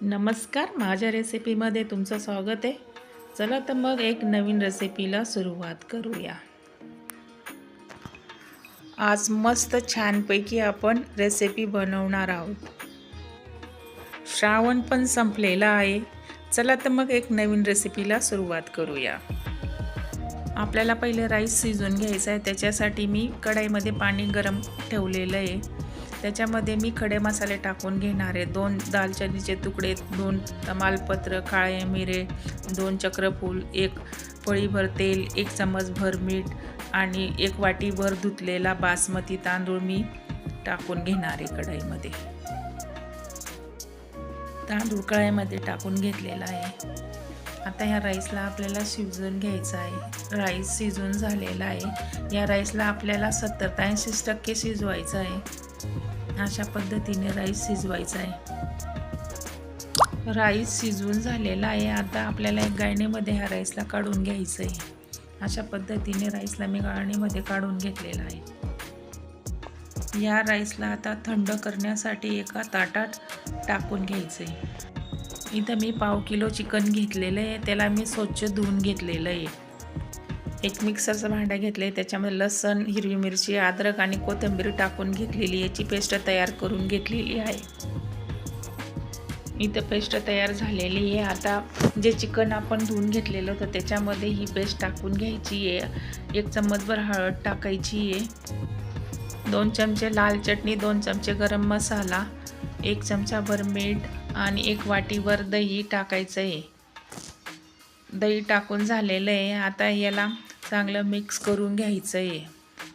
नमस्कार माझ्या रेसिपीमध्ये तुमचं स्वागत आहे. चला तर मग एक नवीन रेसिपीला सुरुवात करूया. आज मस्त छानपैकी आपण रेसिपी बनवणार आहोत. श्रावण पण संपलेला आहे. चला तर मग एक नवीन रेसिपीला सुरुवात करूया. आपल्याला पहिले राईस शिजवून घ्यायचं आहे. त्याच्यासाठी मी कढाईमध्ये पाणी गरम ठेवलेलं आहे. त्याच्यामध्ये मी खडे मसाले टाकून घेणार आहे. दोन दालचिनीचे तुकडे दोन तमालपत्र काळे मिरे दोन चक्रफूल एक पळीभर तेल एक चमचभर मीठ आणि एक वाटीभर धुतलेला बासमती तांदूळ मी टाकून घेणार आहे कढईमध्ये. तांदूळ कढईमध्ये टाकून घेतलेला आहे. आता ह्या राईसला आपल्याला शिजवून घ्यायचं आहे. राईस शिजून झालेला आहे. या राईसला आपल्याला सत्तर ते ऐंशी टक्के शिजवायचं आहे. अशा पद्धतीने राईस शिजवायचा आहे. राईस शिजवून झालेला आहे. आता आपल्याला एक गाळणीमध्ये ह्या राईसला काढून घ्यायचं आहे अशा पद्धतीने राईसला मी गाळणीमध्ये काढून घेतलेला आहे. या राईसला आता थंड करण्यासाठी एका ताटात टाकून घ्यायचं आहे इथं मी पाव किलो चिकन घेतलेलं आहे. त्याला मी स्वच्छ धुवून घेतलेलं आहे. एक मिक्सरचं भांडं घेतलं आहे त्याच्यामध्ये लसण हिरवी मिरची अद्रक आणि कोथिंबीर टाकून घेतलेली याची पेस्ट तयार करून घेतलेली आहे. इथं पेस्ट तयार झालेली आहे. आता जे चिकन आपण धुवून घेतलेलं होतं त्याच्यामध्ये ही पेस्ट टाकून घ्यायची आहे. एक चम्मचभर हळद टाकायची आहे. दोन चमचे लाल चटणी दोन चमचे गरम मसाला एक चमचाभर मीठ आणि एक वाटीवर दही टाकायचं आहे. दही टाकून झालेलं आहे. आता याला चांगलं मिक्स करून घ्यायचं आहे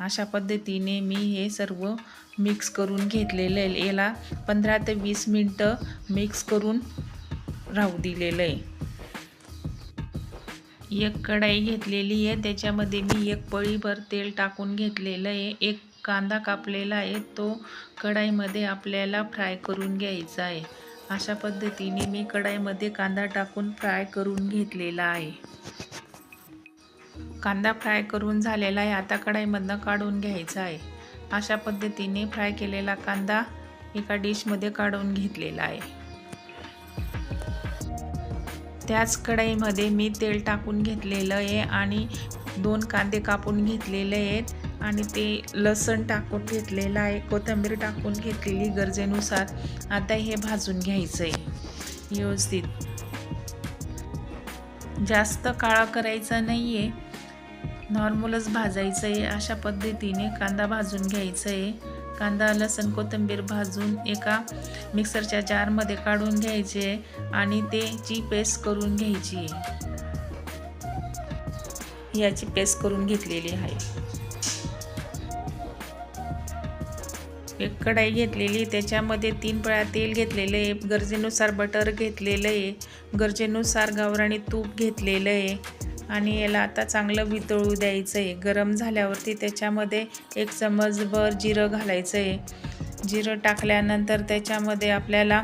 अशा पद्धतीने मी हे सर्व मिक्स करून घेतलेलं आहे. याला पंधरा ते वीस मिनटं मिक्स करून राहू दिलेलं आहे. एक कढाई घेतलेली आहे. त्याच्यामध्ये मी एक पळीभर तेल टाकून घेतलेलं आहे. एक कांदा कापलेला आहे. तो कढाईमध्ये आपल्याला फ्राय करून घ्यायचा आहे. अशा पद्धतीने मी कढाईमध्ये कांदा टाकून फ्राय करून घेतलेला आहे. कांदा फ्राय करून झालेला आहे आता कढाईमधनं काढून घ्यायचा आहे. अशा पद्धतीने फ्राय केलेला कांदा एका डिशमध्ये काढून घेतलेला आहे. त्याच कढईमध्ये मी तेल टाकून घेतलेलं आहे आणि दोन कांदे कापून घेतलेले आहेत आणि ते लसण टाकून घेतलेलं आहे कोथिंबीर टाकून घेतलेली गरजेनुसार. आता हे भाजून घ्यायचं आहे व्यवस्थित. जास्त काळा करायचा नाही आहे नॉर्मलच भाजायचं आहे अशा पद्धतीने कांदा भाजून घ्यायचं आहे कांदा लसण कोथिंबीर भाजून एका मिक्सरच्या जारमध्ये काढून घ्यायचे आणि त्याची पेस्ट करून घ्यायची. आहे याची पेस्ट करून घेतलेली आहे. एक कढाई घेतलेली त्याच्यामध्ये तीन पळ्या तेल घेतलेलं आहे गरजेनुसार बटर घेतलेलं आहे गरजेनुसार गावराणी तूप घेतलेलं आहे आणि याला आता चांगलं वितळू द्यायचं आहे गरम झाल्यावरती त्याच्यामध्ये एक चमचभर जिरं घालायचं आहे जिरं टाकल्यानंतर त्याच्यामध्ये आपल्याला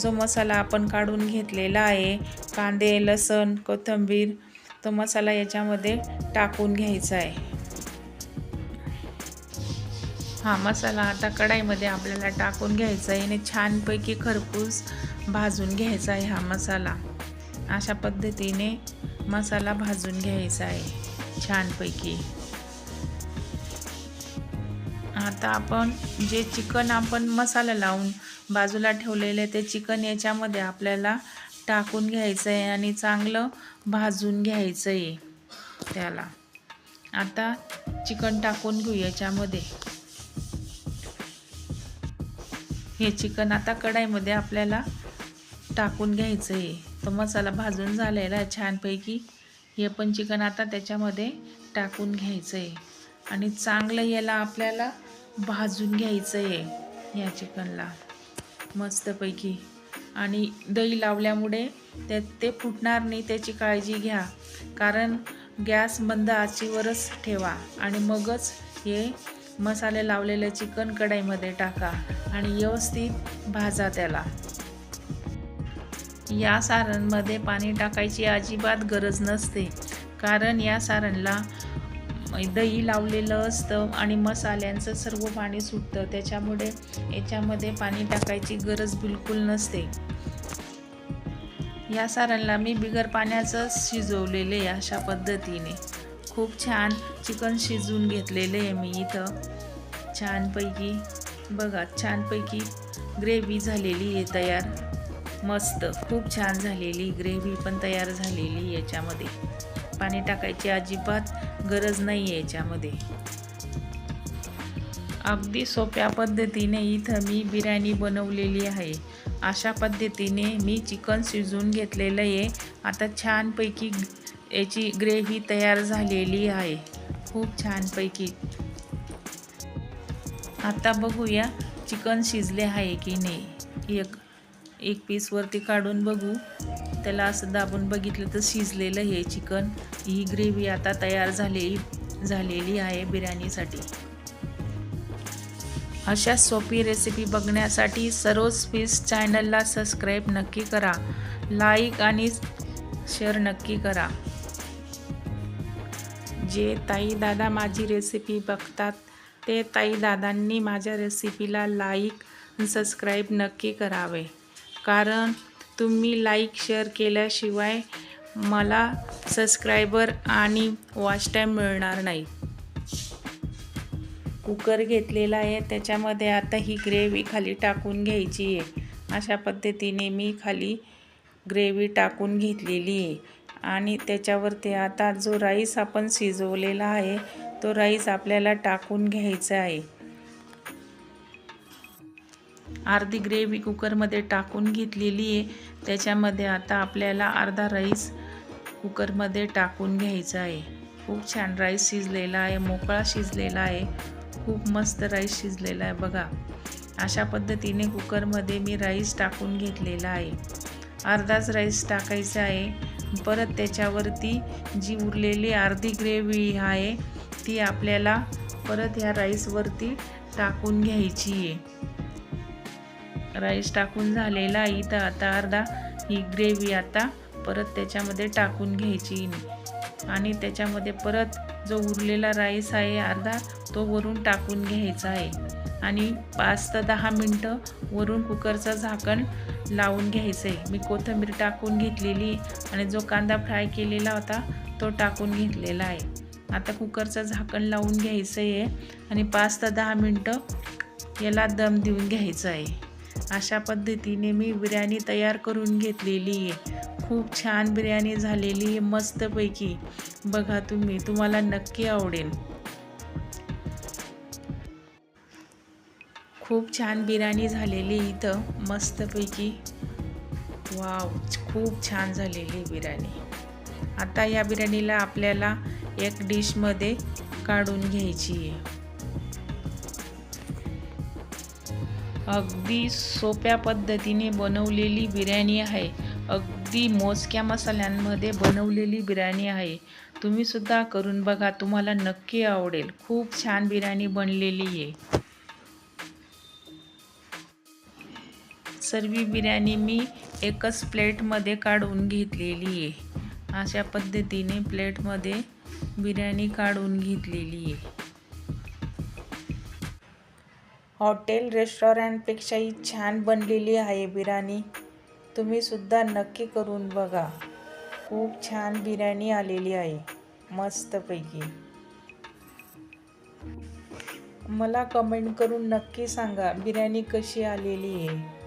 जो मसाला आपण काढून घेतलेला आहे कांदे लसण कोथिंबीर तो मसाला याच्यामध्ये टाकून घ्यायचा आहे हा मसाला आता कढाईमध्ये आपल्याला टाकून घ्यायचा आहे आणि छानपैकी खरपूस भाजून घ्यायचा आहे हा मसाला. अशा पद्धतीने मसाला भाजून घ्यायचा आहे छानपैकी. आता आपण जे चिकन आपण मसाला लावून बाजूला ठेवलेले ते चिकन याच्यामध्ये आपल्याला टाकून घ्यायचं आहे आणि चांगलं भाजून घ्यायचं आहे त्याला. आता चिकन टाकून घेऊ याच्यामध्ये. हे चिकन आता कढाईमध्ये आपल्याला टाकून घ्यायचं आहे तो मसाला भाजून झालेला आहे छानपैकी. हे पण चिकन आता त्याच्यामध्ये टाकून घ्यायचं आहे आणि चांगलं याला आपल्याला भाजून घ्यायचं आहे या चिकनला. मस्तपैकी. आणि दही लावल्यामुळे ते ते फुटणार नाही त्याची काळजी घ्या. कारण गॅस मंद आचीवरच ठेवा. आणि मगच हे मसाले लावलेलं चिकन कढाईमध्ये टाका. आणि व्यवस्थित भाजा त्याला. या सारणमध्ये पाणी टाकायची अजिबात गरज नसते. कारण या सारणला दही लावलेलं असतं आणि मसाल्यांचं सर्व पाणी सुटतं. त्याच्यामुळे याच्यामध्ये पाणी टाकायची गरज बिलकुल नसते. या सारणला मी बिगर पाण्याचं शिजवलेले आहे अशा पद्धतीने. खूप छान चिकन शिजवून घेतलेले आहे मी इथं. छानपैकी बघा छानपैकी ग्रेव्ही झालेली आहे तयार. मस्त. खूप छान झालेली. ग्रेव्ही पण तयार झालेली याच्यामध्ये. पाणी टाकायची अजिबात गरज नाही आहे याच्यामध्ये. अगदी सोप्या पद्धतीने इथं मी बिर्याणी बनवलेली आहे. अशा पद्धतीने मी चिकन शिजवून घेतलेलं आहे. आता छानपैकी याची ग्रेव्ही तयार झालेली आहे. खूप छानपैकी. आता बघूया चिकन शिजले आहे की नाही. एक एक पीसवरती काढून बघू. त्याला असं दाबून बघितलं तर शिजलेलं हे चिकन ही ग्रेव्ही आता तयार झालेली झालेली आहे बिर्याणीसाठी. अशा सोपी रेसिपी बघण्यासाठी सरोज पीस चॅनलला सबस्क्राईब नक्की करा. लाईक आणि शेअर नक्की करा. जे ताई दादा माझी रेसिपी बघतात ते ताई दादांनी माझ्या रेसिपीला लाईक सबस्क्राईब नक्की करावे. कारण तुम्ही लाईक शेअर केल्याशिवाय मला सबस्क्रायबर आणि वॉच टाईम मिळणार नाही. कुकर घेतलेला आहे त्याच्यामध्ये आता ही ग्रेव्ही खाली टाकून घ्यायची आहे. अशा पद्धतीने मी खाली ग्रेव्ही टाकून घेतलेली आहे. आणि त्याच्यावरती आता जो राईस आपण शिजवलेला आहे तो राईस आपल्याला टाकून घ्यायचा आहे. अर्धी ग्रेव्ही कुकरमध्ये टाकून घेतलेली आहे. त्याच्यामध्ये आता आपल्याला अर्धा राईस कुकरमध्ये टाकून घ्यायचा आहे. खूप छान राईस शिजलेला आहे मोकळा शिजलेला आहे. खूप मस्त राईस शिजलेला आहे बघा. अशा पद्धतीने कुकरमध्ये मी राईस टाकून घेतलेला आहे. अर्धाच राईस टाकायचा आहे. परत त्याच्यावरती जी उरलेली अर्धी ग्रेव्ही आहे ती आपल्याला परत ह्या राईसवरती टाकून घ्यायची आहे. राईस टाकून झालेला इथं. आता अर्धा ही ग्रेव्ही आता परत त्याच्यामध्ये टाकून घ्यायची आणि त्याच्यामध्ये परत जो उरलेला राईस आहे अर्धा तो वरून टाकून घ्यायचा आहे. आणि पाच ते दहा मिनटं वरून कुकरचं झाकण लावून घ्यायचं आहे. मी कोथिंबीर टाकून घेतलेली आणि जो कांदा फ्राय केलेला होता तो टाकून घेतलेला आहे. आता कुकरचं झाकण लावून घ्यायचं आहे आणि पाच ते दहा मिनटं याला दम देऊन घ्यायचं आहे. अशा पद्धतीने मी बिर्याणी तयार करून घेतलेली आहे. खूप छान बिर्याणी झालेली आहे मस्तपैकी. बघा तुम्ही तुम्हाला नक्की आवडेल. खूप छान बिर्याणी झालेली इथं मस्तपैकी. वाव खूप छान झालेली बिर्याणी. आता या बिर्याणीला आपल्याला एक डिशमध्ये काढून घ्यायची आहे. अगदी सोप्या पद्धतीने बनवलेली बिर्याणी आहे. अगदी मोजक्या मसाल्यांमध्ये बनवलेली बिर्याणी आहे. तुम्हीसुद्धा करून बघा तुम्हाला नक्की आवडेल. खूप छान बिर्याणी बनलेली आहे. सर्व बिर्याणी मी एकच प्लेटमध्ये काढून घेतलेली आहे. अशा पद्धतीने प्लेटमध्ये बिर्याणी काढून घेतलेली आहे. हॉटेल रेस्टॉरंटपेक्षाही छान बनलेली आहे बिर्याणी. तुम्हीसुद्धा नक्की करून बघा. खूप छान बिर्याणी आलेली आहे. मस्तपैकी मला कमेंट करून नक्की सांगा बिर्याणी कशी आलेली आहे?